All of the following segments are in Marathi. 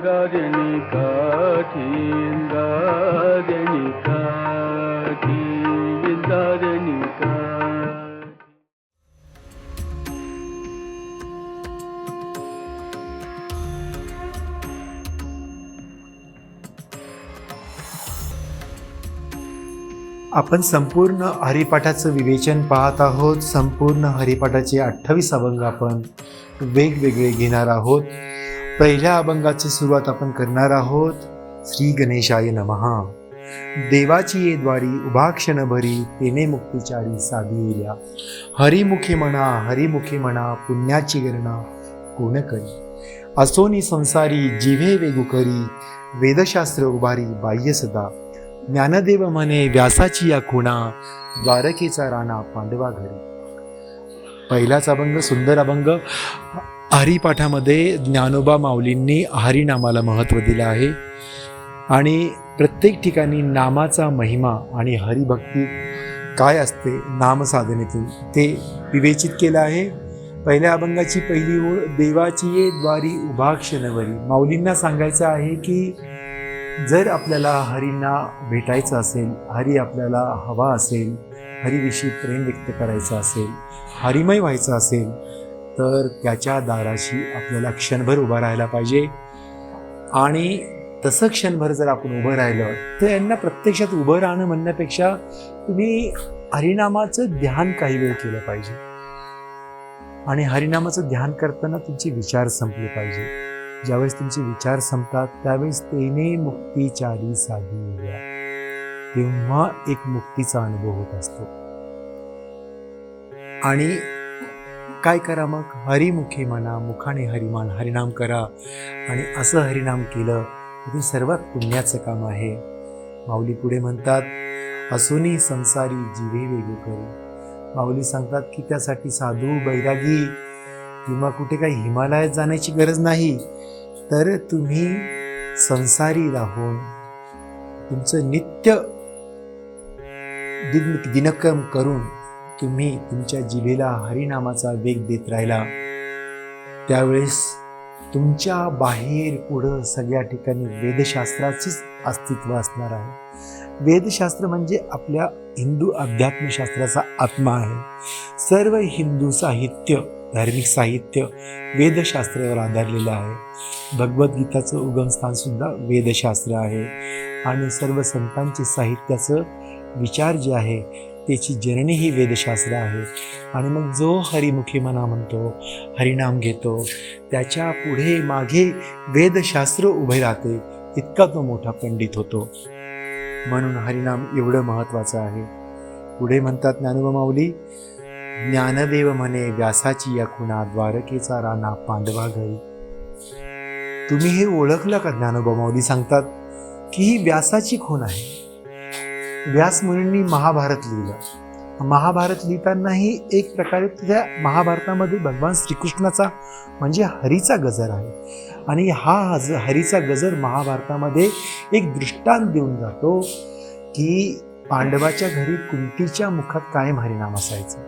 इंद्रायणी काठी इंद्रायणी काठी इंद्रायणी आपण संपूर्ण हरिपाठाचं विवेचन पाहत आहोत. संपूर्ण हरिपाठाचे अठ्ठावीस अभंग आपण वेगवेगळे घेणार आहोत. पहिल्या अभंगाची सुरुवात आपण करणार आहोत. श्री गणेशाय नमहा देवाची ये द्वारी उभा क्षणभरी तेने मुक्तिचारी साधी येल्या हरिमुखी म्हणा हरिमुखी म्हणा पुण्याची गणना कोण करी? असोनी संसारी जिव्हे वेगु करी. वेदशास्त्र उभारी बाह्य सदा. ज्ञानदेव म्हणे व्यासाची या खुणा द्वारकेचा राणा पांडवा घरी. पहिलाच अभंग सुंदर अभंग. हरिपाठामध्ये ज्ञानोबा माऊलींनी हरिनामाला महत्त्व दिलं आहे. आणि प्रत्येक ठिकाणी नामाचा महिमा आणि हरिभक्ती काय असते नामसाधनेतून ते विवेचित केलं आहे. पहिल्या अभंगाची पहिली ओळ देवाची ये द्वारी उभा क्षणवरी माऊलींना सांगायचं आहे की जर आपल्याला हरींना भेटायचं असेल हरी आपल्याला हवा असेल हरीविषयी प्रेम व्यक्त करायचं असेल हरिमय व्हायचं असेल तर त्याच्या दाराशी आपल्याला क्षणभर उभं राहायला पाहिजे. आणि तसं क्षणभर जर आपण उभं राहिलं तर यांना प्रत्यक्षात उभं राहणं म्हणण्यापेक्षा तुम्ही हरिनामाचं ध्यान काही वेळ केलं पाहिजे. आणि हरिनामाचं ध्यान करताना तुमचे विचार संपले पाहिजे. ज्यावेळेस तुमचे विचार संपतात त्यावेळेस तेने मुक्तीचारी साधी तेव्हा एक मुक्तीचा अनुभव होत असतो. आणि काय करा मग? हरिमुखी म्हणा मुखाने हरिमान हरिनाम करा. आणि असं हरिनाम केलं हे ते सर्वात पुण्याचं काम आहे. माऊली पुढे म्हणतात असुनी संसारी जीवे वेगळे करू. माऊली सांगतात की त्यासाठी साधू बैरागी किंवा कुठे काही हिमालयात जाण्याची गरज नाही. तर तुम्ही संसारी राहून तुमचं नित्य दिन दिनक्रम करून तुम्ही तुमच्या जिभेला हरिनामाचा वेग देत राहिला. त्यावेळेस तुमच्या बाहेर पुढं सगळ्या ठिकाणी वेदशास्त्राचेच अस्तित्व असणार आहे. वेदशास्त्र म्हणजे आपल्या हिंदू अध्यात्मशास्त्राचा आत्मा आहे. सर्व हिंदू साहित्य धार्मिक साहित्य वेदशास्त्रावर आधारलेलं आहे. भगवद्गीताचं उगमस्थानसुद्धा वेदशास्त्र आहे. आणि सर्व संतांचे साहित्याचं विचार जे आहे त्याची जननी ही वेदशास्त्र आहे. आणि मग जो हरिमुखी मना म्हणतो हरिनाम घेतो त्याच्या पुढे मागे वेदशास्त्र उभे राहते इतका तो मोठा पंडित होतो. म्हणून हरिनाम एवढं महत्त्वाचं आहे. पुढे म्हणतात ज्ञानोबा माऊली ज्ञानदेव म्हणे व्यासाची या खुणा द्वारकेचा राणा पांडवा घरी. तुम्ही हे ओळखलं का ज्ञानोबा माऊली सांगतात की ही व्यासाची खूण आहे? व्यासमुनींनी महाभारत लिहिलं. महाभारत लिहितानाही एक प्रकारे त्या महाभारतामध्ये भगवान श्रीकृष्णाचा म्हणजे हरीचा गजर आहे. आणि हा हज हरीचा गजर महाभारतामध्ये एक दृष्टांत देऊन जातो की पांडवाच्या घरी कुंतीच्या मुखात कायम हरिनाम असायचं.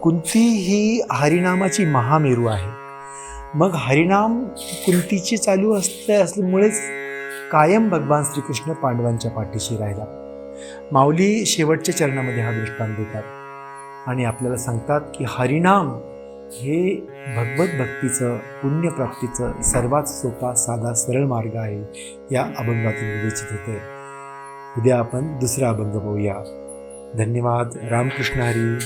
कुंती ही हरिनामाची महामेरू आहे. मग हरिनाम कुंतीची चालू असते असल्यामुळेच कायम भगवान श्रीकृष्ण पांडवांच्या पाठीशी राहिला. माऊली शेवटच्या चरणामध्ये हा दृष्टांत देतात. आणि आपल्याला सांगतात की हरिनाम हे भगवत भक्तीचं पुण्यप्राप्तीचं सर्वात सोपा साधा सरळ मार्ग आहे या अभंगातून विवेचित होते उद्या आपण दुसरा अभंग पाहूया. धन्यवाद. रामकृष्ण हरी.